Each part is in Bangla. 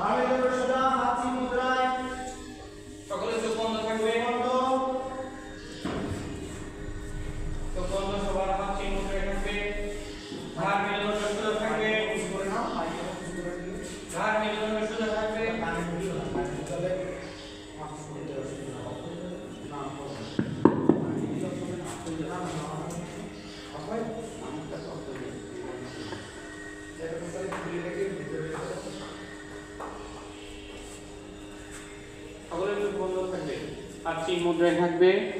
Hallelujah. থাকবে মুদ্রায় থাকবে।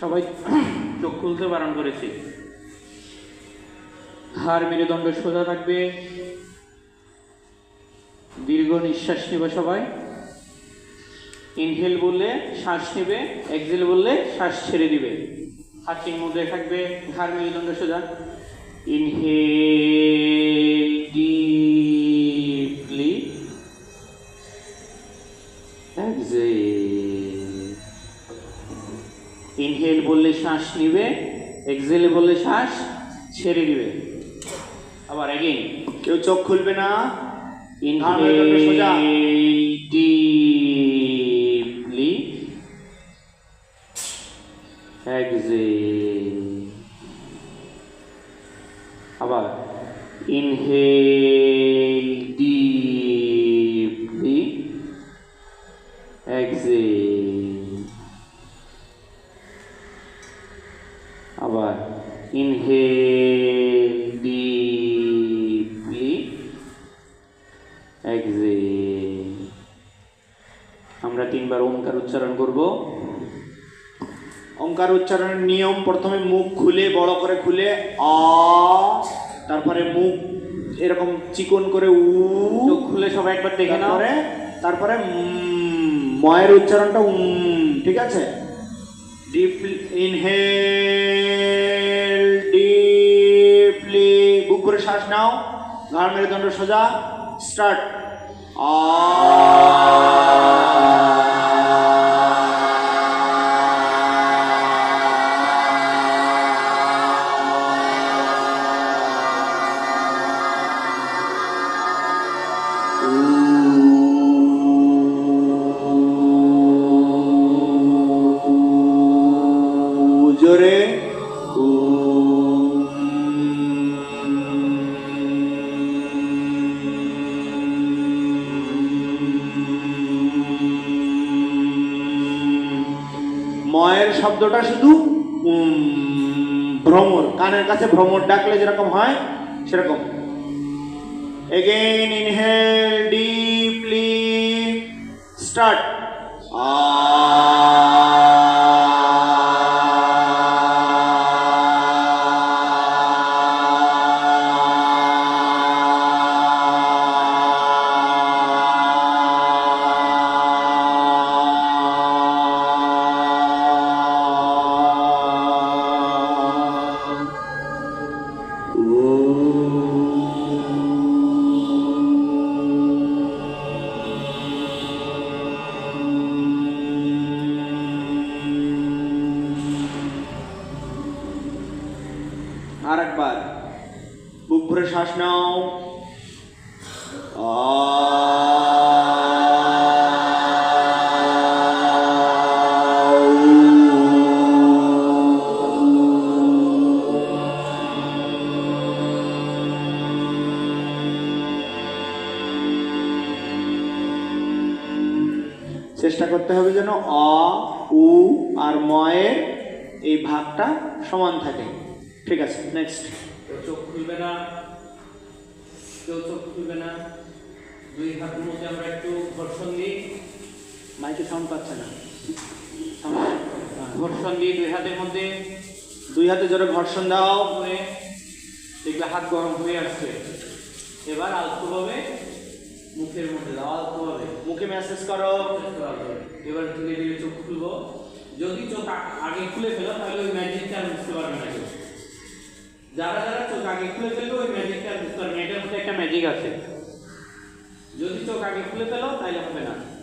সবাই চোখ খুলতে বারণ করেছি। হাড় মেরুদণ্ড সোজা থাকবে। দীর্ঘ নিঃশ্বাস নেবে সবাই। ইনহেল বললে শ্বাস নেবে, এক্সেল বললে শ্বাস ছেড়ে দিবে। হাত চিহ্ন মুদ্রায় থাকবে ঘাড় মেরুদণ্ড সোজা। Inhale deeply. এক্সেল। ইনহেল বললে শ্বাস নিবে এক্সেল বললে শ্বাস ছেড়ে দিবে আবার এগেইন কেউ চোখ খুলবে না ইনহেল সোজা। ডিপলি এক্সেল আবার inhale deeply exhale inhale deeply exhale আমরা তিনবার ওমকার উচ্চারণ করব। ওঙ্কার উচ্চারণের নিয়ম প্রথমে মুখ খুলে বড় করে খুলে আ তারপরে মুখ এরকম চিকন করে উ চোখ খুলে সবাই একবার দেখে নাও। তারপরে ময়ের উচ্চারণটা উম, ঠিক আছে? ডিপ ইনহেল শ্বাস নাও ঘাড় মেরুদণ্ড সোজা স্টার্ট। জোরে শব্দটা শুধু ভ্রমর, কানের কাছে ভ্রমর ডাকলে যেরকম হয়, সেরকম। এগেইন ইনহেল ডিপলি স্টার্ট আর একবার। বুক ভরে শ্বাস নাও। চেষ্টা করতে হবে যেন অ উ আর ময়ের এই ভাগটা সমান থাকে। ঠিক আছে নেক্সট চোখ খুলবে না কেউ চোখ খুলবে না। দুই হাতের মধ্যে আমরা একটু ঘর্ষণ দিই। মাইকে সাউন্ড পাচ্ছে না। ঘর্ষণ দিই দুই হাতের মধ্যে। দুই হাতে জোরে ঘর্ষণ দাও। করে দেখবে হাত গরম হয়ে আসছে। এবার আলতোভাবে মুখের মধ্যে দাও আলতোভাবে মুখে মেসেজ করো। এবার ধীরে ধীরে চোখ খুলবো। যদি চোখ আগে খুলে ফেলো তাহলে ওই ম্যাজিকটা বুঝতে পারবে না যারা যারা চোখ আগে খুলে ফেলবে ওই ম্যাজিকটা বুঝতে পারবে এটার মধ্যে একটা ম্যাজিক আছে। যদি চোখ আগে খুলে ফেলো তাহলে হবে না।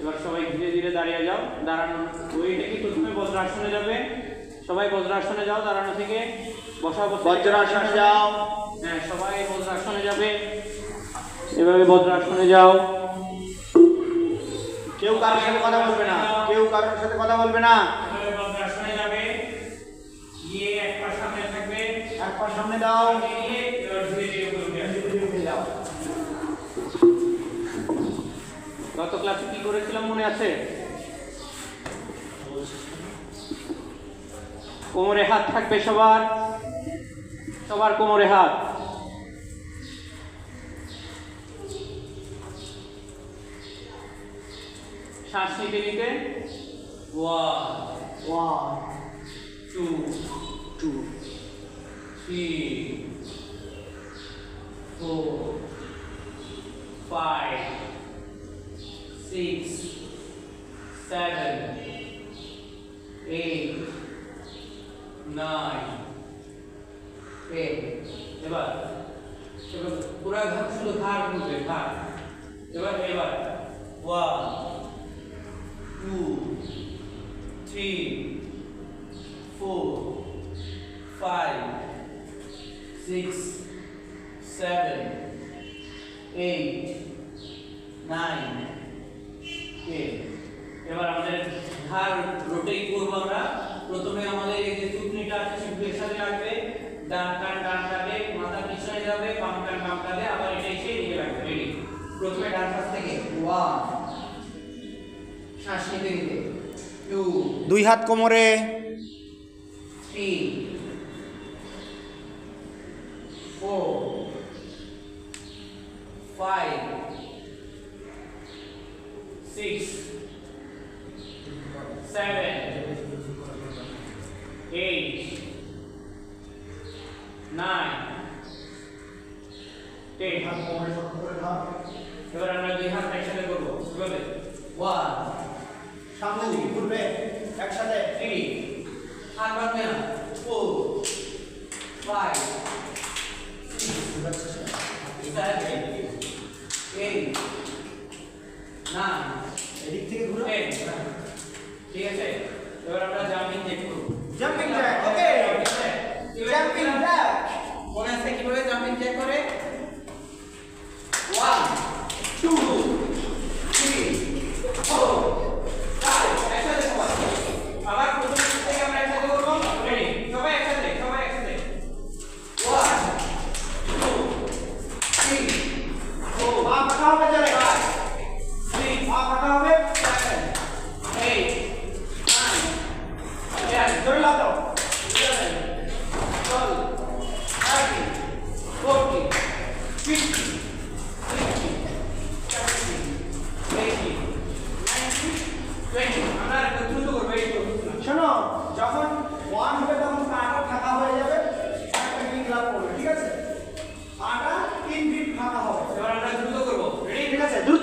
এবার সবাই ধীরে ধীরে দাঁড়িয়ে যাও। দাঁড়ানো ওই কি প্রথমে বজ্রাসনে যাবে? সবাই বজ্রাসনে যাও দাঁড়ানো থেকে। বসা বজ্রাসনে যাও। হ্যাঁ সবাই বজ্রাসনে যাবে। এভাবে বজ্রাসনে যাও। কেউ কারোর সাথে কথা বলবে না। কেউ কারোর সাথে কথা বলবে না। যাও গত ক্লাসে কি করেছিলাম মনে আছে? কোমরে হাত থাকবে সবার? সবার কোমরে হাত। শ্বাস নিতে নিতে? One one two two three four five six seven eight nine ten এবার এবার পুরা ঘর শুধু ঘাড় ঘুরবে ঘাড় এবার এবার। One two three four five six, seven, eight, nine, ten. এবার আমাদের ঘাড় রোটেট করব আমরা। প্রথমে আমাদের এই যে চুটনিটা আছে চুটনির সাথে রাখবে ডান কান ডান কাঁধে মাথা পিছনে যাবে বাম কান বাম কাঁধে আবার এটা এসে এদিকে রাখবে। রেডি প্রথমে ডান পাশ থেকে ওয়ান শ্বাস নিতে নিতে টু দুই হাত কোমরে। Three five, six, seven, eight, nine, ten. এবার আমরা দুই হাত একসাথে করব কীভাবে? ওয়ান সামনে দিকে ঘুরবে একসাথে। থ্রি হাত বাঁধবে না। Four five seven, eight, nine, এদিক থেকে ঘুরো. ঠিক আছে এবার আমরা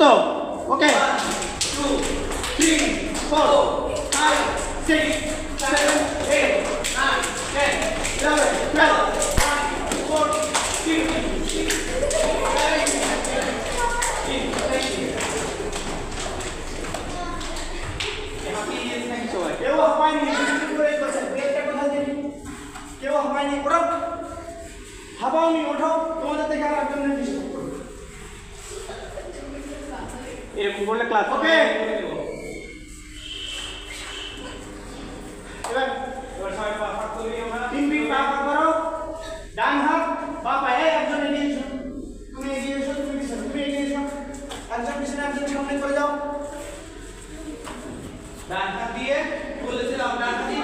go. Okay. One, two, three, four, five, six. এরকম করলে ক্লাস Okay. এবার এবার সবাই পা ফাঁক করে দিই আমরা। তিন ফিট পা ফাঁকা করো ডান হাত বা পায়ে একজন এগিয়ে এসো তুমি এগিয়ে এসো তুমি পিছনে তুমি এগিয়ে এসো একজন পিছনে একজন সামনে করে যাও ডান হাত দিয়ে বলেছিলাম ডান হাত দিয়ে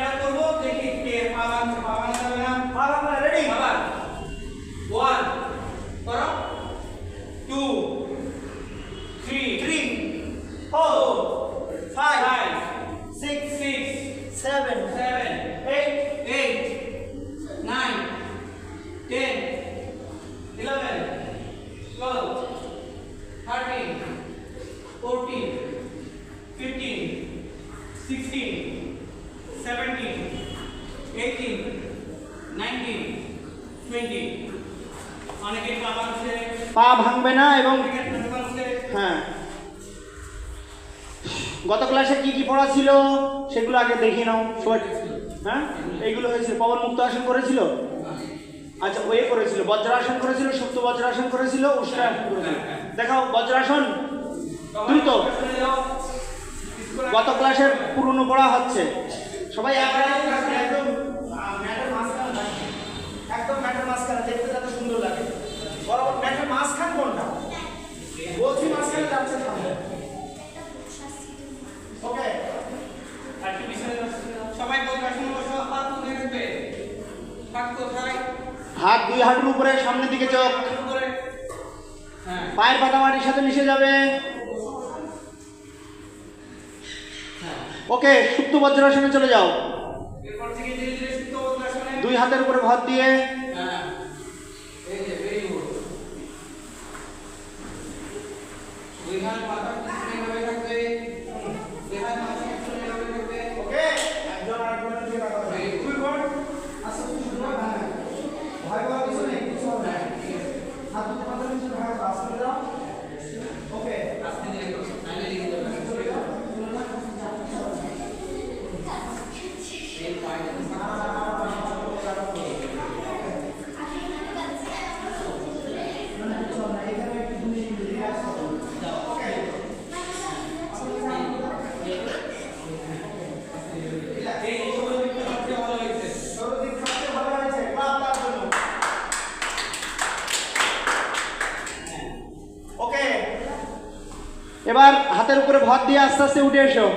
নাইনটিন টোয়েন্টি অনেকে পা ভাঙছে। পা ভাঙবে না এবং হ্যাঁ। গত ক্লাসে কি কি পড়া ছিল সেগুলো আগে দেখিয়ে নাও। হ্যাঁ? এইগুলো হয়েছিল পবন মুক্ত আসন করেছিল? আচ্ছা ওয়ে করেছিল। বজ্রাসন করেছিল সুপ্ত বজ্রাসন করেছিল উষ্ট্রাসন করেছিল। দেখাও বজ্রাসন দ্রুত। গত ক্লাসের পুরনো পড়া হচ্ছে। সবাই এক হাত দুই হাঁটুর উপরে সামনের দিকে চোখ। হ্যাঁ। পায়ের পাতা মাটির সাথে মিশে যাবে। ওকে সুপ্ত বজ্রাসনে চলে যাও। দুই হাতের উপরে ভর দিয়ে। হ্যাঁ। দুই হাত মাথা পিছনে এভাবে থাকবে দুই হাত মাথা পিছনে এভাবে থাকবে ওকে একজন আরেকজনের দিকে তাকাবে ভেরি গুড আচ্ছা তুমি শুরু করো হ্যাঁ ভয় পাওয়ার কিছু নেই কিছু হবে না হাত দুটো মাথার নিচে ভাগ বাস করে দাও ওকে আস্তে ধীরে করো নাইলে লেগে যাবে এই পায়টা এই ছোট দিকটা সবচেয়ে ভালো হয়েছে সর্বদিক সবচেয়ে ভালো হয়েছে ক্লাব তার জন্য ওকে এবার হাতের উপরে ভর দিয়ে আস্তে আস্তে উঠে এসো।